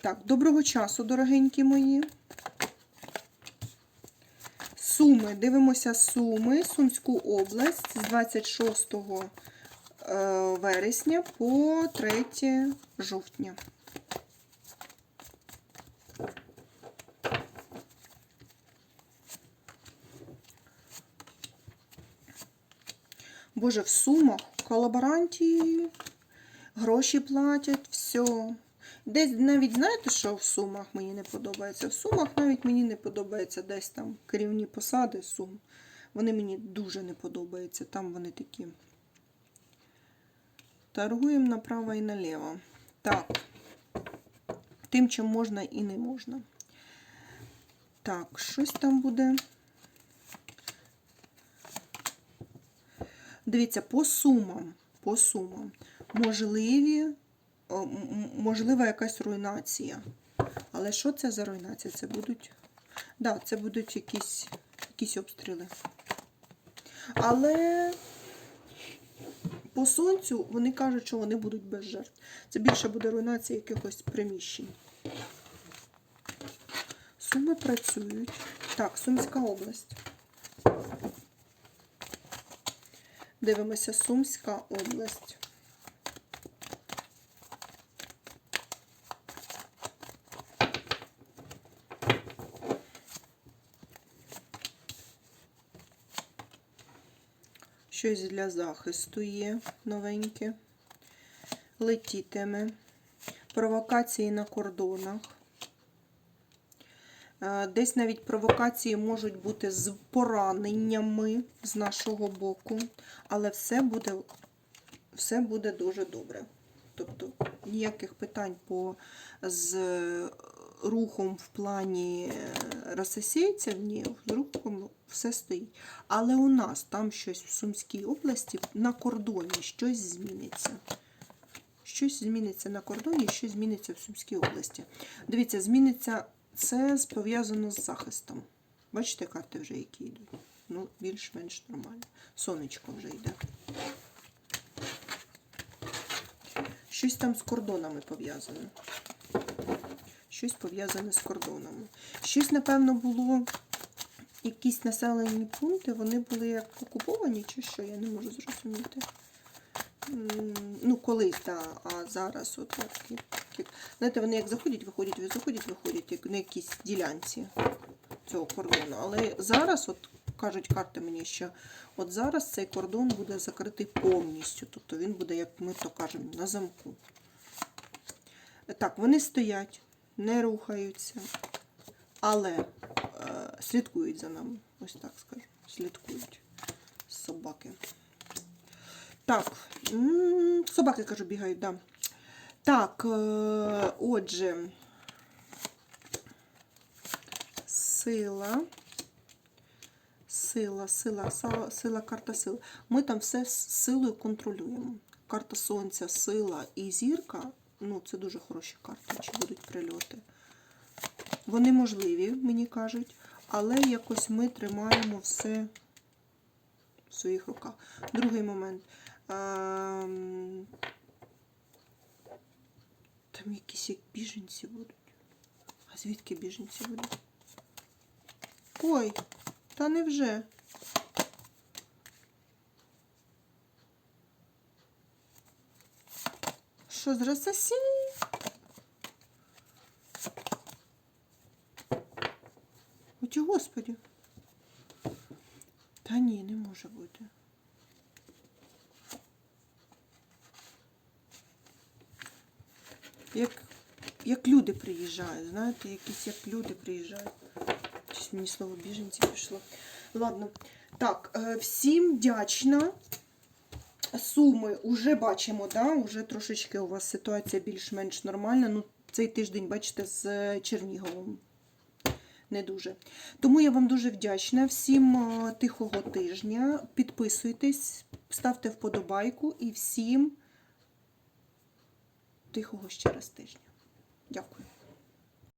Так, доброго часу, дорогенькі мої. Суми. Дивимося Суми, Сумську область з 26 е, вересня по 3 жовтня. Боже, в Сумах колаборанті, гроші платять, все. Десь навіть знаєте, що в Сумах мені не подобається? В Сумах навіть мені не подобається десь там керівні посади Сум. Вони мені дуже не подобаються. Там вони такі. Торгуємо направо і наліво. Так. Тим, чим можна і не можна. Так, щось там буде. Дивіться, по сумам, по сумам. Можливі, можлива якась руйнація. Але що це за руйнація? Це будуть. Да, це будуть якісь, якісь обстріли. Але по сонцю вони кажуть, що вони будуть без жертв. Це більше буде руйнація якихось приміщень. Суми працюють. Так, Сумська область. Дивимося Сумська область. Щось для захисту є новеньке. Летітиме. Провокації на кордонах. Е, Десь навіть провокації можуть бути з пораненнями з нашого боку, але все буде, все буде дуже добре. Тобто ніяких питань по з рухом в плані е, ні, з рухом все стоїть. Але у нас там щось в Сумській області на кордоні щось зміниться. Щось зміниться на кордоні, щось зміниться в Сумській області. Дивіться, зміниться це пов'язано з захистом. Бачите, карти вже які йдуть. Ну, більш-менш нормально. Сонечко вже йде. Щось там з кордонами пов'язане. Щось пов'язане з кордонами. Щось, напевно, було. Якісь населені пункти, вони були як окуповані, чи що, я не можу зрозуміти. Ну, колись, так, а зараз от такі. Знаєте, вони як заходять, виходять, заходять, виходять, як на якійсь ділянці цього кордону. Але зараз, от кажуть карти мені, що от зараз цей кордон буде закритий повністю. Тобто він буде, як ми то кажемо, на замку. Так, вони стоять, не рухаються, але слідкують за нами. Ось так скажу. Слідкують собаки. Так, собаки, кажу, бігають, да. Так, е, отже, сила. Сила, сила, сила, сила, карта сили. Ми там все з силою контролюємо. Карта сонця, сила і зірка. Ну, це дуже хороші карти, чи будуть прильоти. Вони можливі, мені кажуть, але якось ми тримаємо все в своїх руках. Другий момент. Ем, Там якісь як біженці будуть. А звідки біженці будуть? Ой, та невже? Що з Рососії? Оті господі. Та ні, не може бути. Як, як люди приїжджають, знаєте, якісь як люди приїжджають. Щось мені слово біженці пішло. Ладно. Так, е, всім вдячна. Суми уже бачимо, да? уже трошечки у вас ситуація більш-менш нормальна. Ну, цей тиждень, бачите, з Черніговом. Не дуже. Тому я вам дуже вдячна. Всім е, тихого тижня. Підписуйтесь, ставте вподобайку і всім тихого ще раз тижня. Дякую.